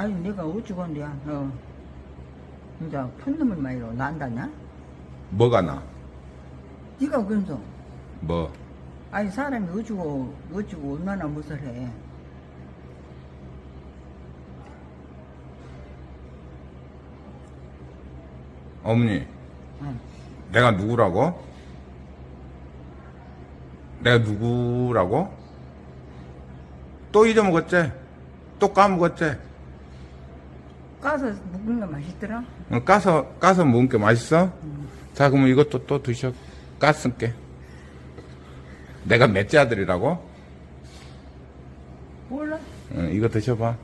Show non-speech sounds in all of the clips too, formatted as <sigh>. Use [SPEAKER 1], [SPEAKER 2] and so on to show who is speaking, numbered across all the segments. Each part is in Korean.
[SPEAKER 1] 아니 내가 어찌건데야 어 이제 푼 놈을 말이로 난다냐?
[SPEAKER 2] 뭐가 나?
[SPEAKER 1] 네가 그래서
[SPEAKER 2] 뭐?
[SPEAKER 1] 아니 사람이 어찌고 어찌고 얼마나 무설해
[SPEAKER 2] 어머니,
[SPEAKER 1] 응.
[SPEAKER 2] 내가 누구라고? 내가 누구라고? 또 잊어먹었지? 또 까먹었지?
[SPEAKER 1] 까서 묵은 거 맛있더라?
[SPEAKER 2] 어, 까서, 까서 먹은 게 맛있어? 자, 그러면 이것도 또 드셔. 깠을게. 내가 넷째 아들이라고?
[SPEAKER 1] 몰라
[SPEAKER 2] 응, 이거 드셔봐.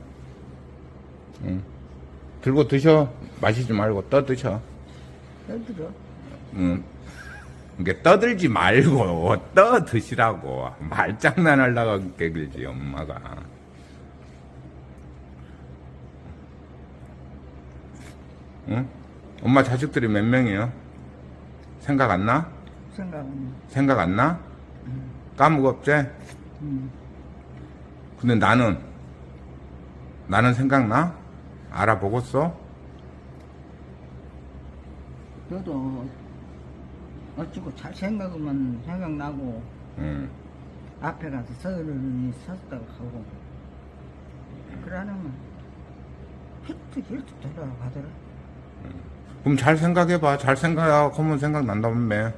[SPEAKER 2] 응. 들고 드셔. 마시지 말고 떠 드셔.
[SPEAKER 1] 너들어
[SPEAKER 2] 응. 이게 떠들지 말고 떠 드시라고. 말장난하려고 깨글지, 엄마가. 응? 엄마 자식들이 몇 명이요? 생각 안 나?
[SPEAKER 1] 생각은
[SPEAKER 2] 생각 안 나? 까먹었지?
[SPEAKER 1] 음.
[SPEAKER 2] 근데 나는, 나는 생각나? 알아보겠어?
[SPEAKER 1] 너도 어찌고 잘 생각하면 생각나고
[SPEAKER 2] 응.
[SPEAKER 1] 앞에 가서 서른이 섰다고 하고 그러면 힐뜩 힐뜩 돌아가더라
[SPEAKER 2] 그럼 잘 생각해봐. 잘 생각하면 생각난다며.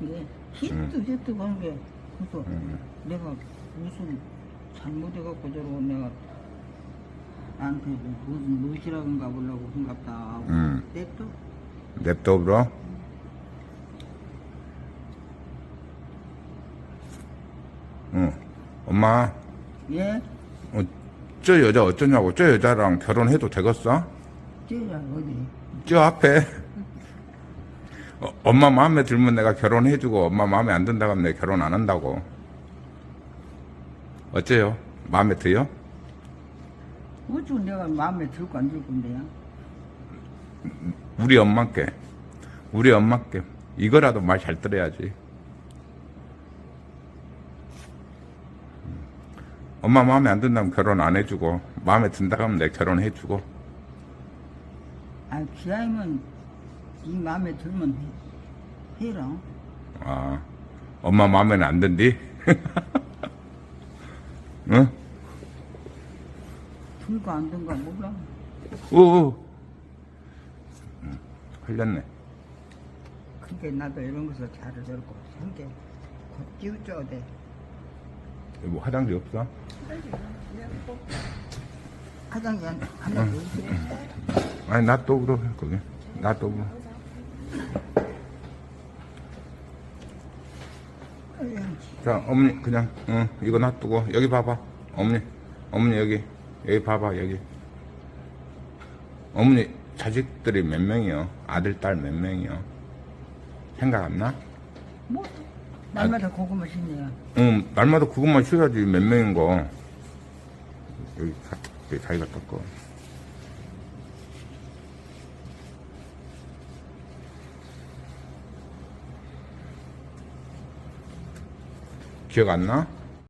[SPEAKER 1] 이게 힐뜩 힐뜩 하는 게 그래서 내가 무슨 잘못해갖고 저러고 내가 나한테 무슨 무엇이라고인가 보려고 생각다 하고
[SPEAKER 2] 음.
[SPEAKER 1] 냅둬
[SPEAKER 2] 냅둬, 불어. 응. 엄마,
[SPEAKER 1] 예?
[SPEAKER 2] 어, 저 여자 어쩌냐고. 저 여자랑 결혼해도 되겠어?
[SPEAKER 1] 어디
[SPEAKER 2] 저 앞에. 어, 엄마 마음에 들면 내가 결혼해주고, 엄마 마음에 안 든다고 하면 내가 결혼 안 한다고. 어째요? 마음에 들요?
[SPEAKER 1] 어쩌고 내가 마음에 들고 안 들고 인데야
[SPEAKER 2] 우리 엄마께. 우리 엄마께. 이거라도 말 잘 들어야지. 엄마 마음에 안 든다면 결혼 안 해주고, 마음에 든다고 하면 내가 결혼해주고.
[SPEAKER 1] 아 기아이면 네 마음에 들면 해, 해라
[SPEAKER 2] 아, 엄마 마음에는 안 든디? <laughs> 응?
[SPEAKER 1] 들고 안 든가 몰라
[SPEAKER 2] 오, 응, 흘렸네.
[SPEAKER 1] 그게 나도 이런 것을 잘 들고 한게 곧 찌우쪄야 돼
[SPEAKER 2] 뭐 화장지 없어?
[SPEAKER 1] 화장실 하나 더 있어
[SPEAKER 2] 아니, 거기. 나또 그러. 자, 어머니, 그냥, 응, 이거 놔두고, 여기 봐봐. 어머니, 어머니, 여기, 여기 봐봐, 여기. 어머니, 자식들이 몇 명이요? 아들, 딸 몇 명이요? 생각 안 나?
[SPEAKER 1] 뭐 날마다 고구마 심네요
[SPEAKER 2] 응, 날마다 그것만 쉬어야지, 몇 명인 거. 여기, 가, 여기 자기가 떴고. 기억 안 나?